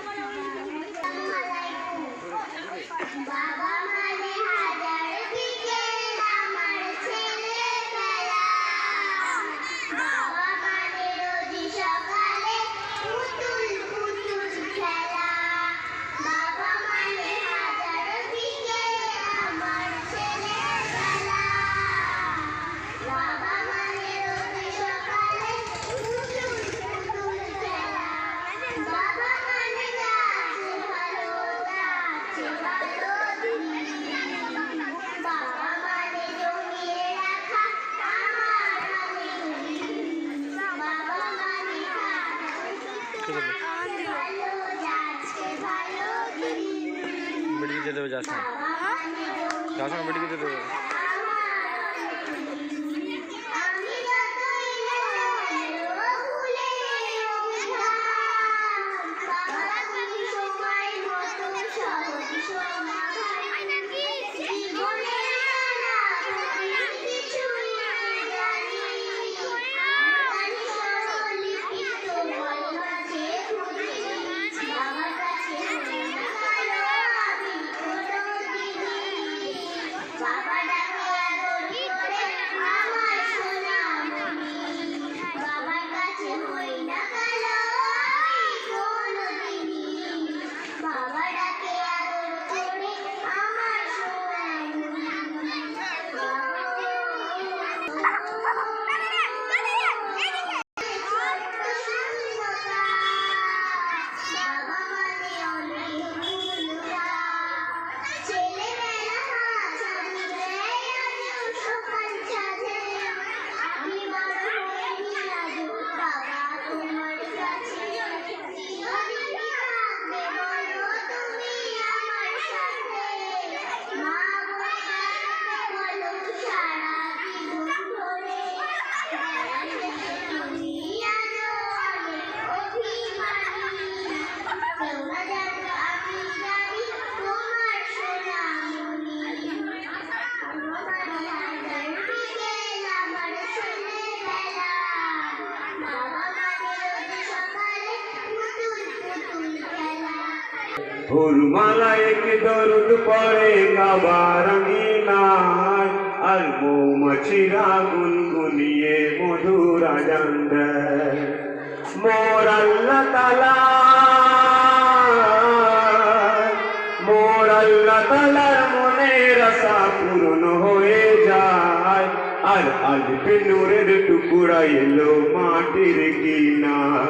爸爸来一爸爸 হবে যাস না। জমিয়ে যাস না বেডিকে যেতে এক দরুদ পড়ে, কাবার মিনায় আর মৌমাছিরা গুনগুনিয়ে মধুর আজান দেয়। মোর আল্লাহ তালা, মোর আল্লাহ তালার মনের আশা পূরণ হয়ে যায়। আর আলপে নূরের টুকুরা এলো মাটির কিনায়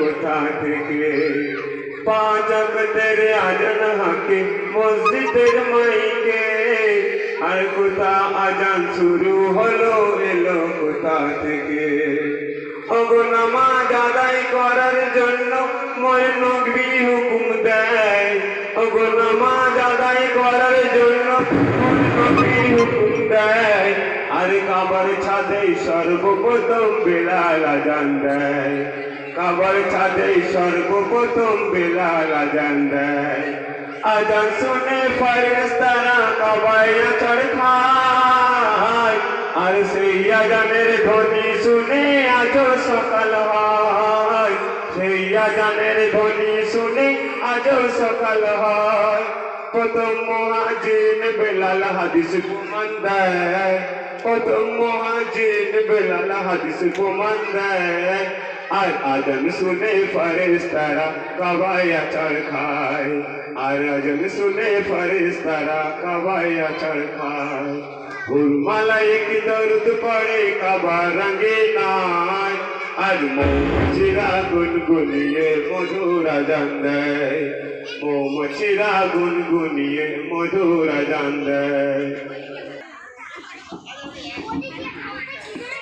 কোথা থেকে পাঁচ অক্টের আজান হাকে মসজিদের মাইকে আর কোথা আজান শুরু হলো এলো কোথা থেকে ওগো নামাজ আদায় করার জন্য মোর নবী হুকুম দেয় ওগো নামাজ আদায় করার জন্য হুকুম দেয় আর কাবার ছাদে সর্বপ্রথম বেলাল আজান দেয় কাবার ছাদে সর্বপ্রথম বেলাল আজান দেয় আজান শুনে ফেরেশতারা কাবায় চড় খায় আর সেই আজানের ধ্বনি শুনে আজও সকাল হয় সেই আজানের ধ্বনি শুনে আজও সকাল হয় প্রথম মহাজিন বেলাল হাদিস প্রমাণ দেয় প্রথম মহাজিন বেলাল হাদিস প্রমাণ দেয় আর আজান শুনে ফেরেশতারা কাবায় আচার খায় আর আজান শুনে ফেরেশতারা কাবায় আচার খায় ফুলমালায় কি দরদ পড়ে কাবা রঙে নাই আর মৌমাছিরা গুনগুনিয়ে মধুরা জান দেয় মৌমাছিরা গুনগুনিয়ে মধুরা জান দেয় 我这些好自己的。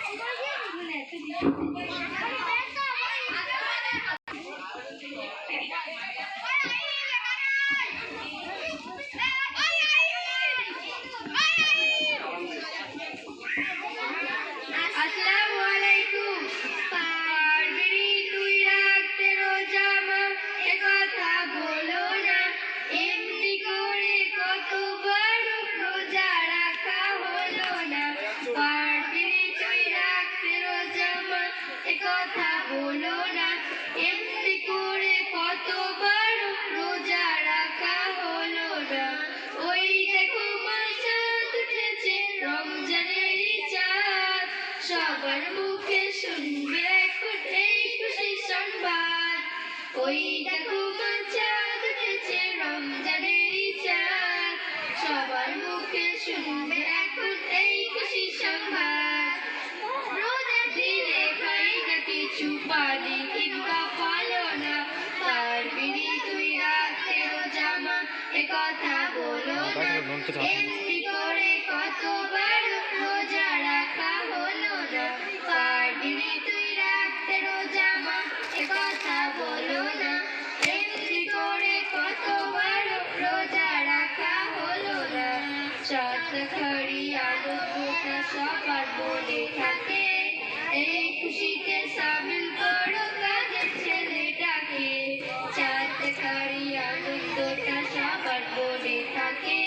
সবার মুখে শুনবে এখন এই খুশি সংবাদ। ওই দেখো চাঁদ উঠেছে রমজানেরই চাঁদ সবার মুখে শুনবে এখন এই খুশি সংবাদ। রোজা দিলে খাই না কিছু পানি কিংবা ফলো না তার বিড়ি তুই রাখতে রোজামা এ কথা বলো না। এমনি করে কতবার খড়ি আনন্দটা সবার মনে থাকে। এই খুশিতে সামিল করো কাজের ছেলেটাকে। খড়ি আনন্দটা সবার মনে থাকে।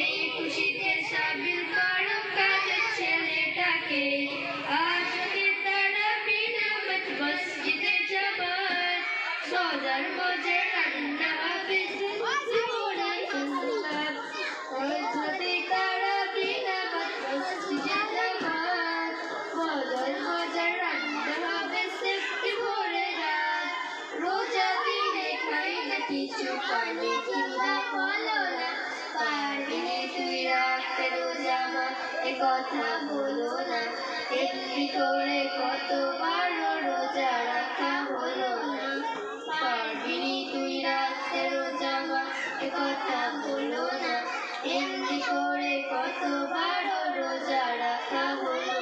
এই খুশিতে সামিল কথা বলো না এমনি করে কতবার রোজা রাখা হলো না পারবি নে তুই রাখতে রোজা মা এ কথা বলো না এমনি করে কতবার রোজা রাখা হলো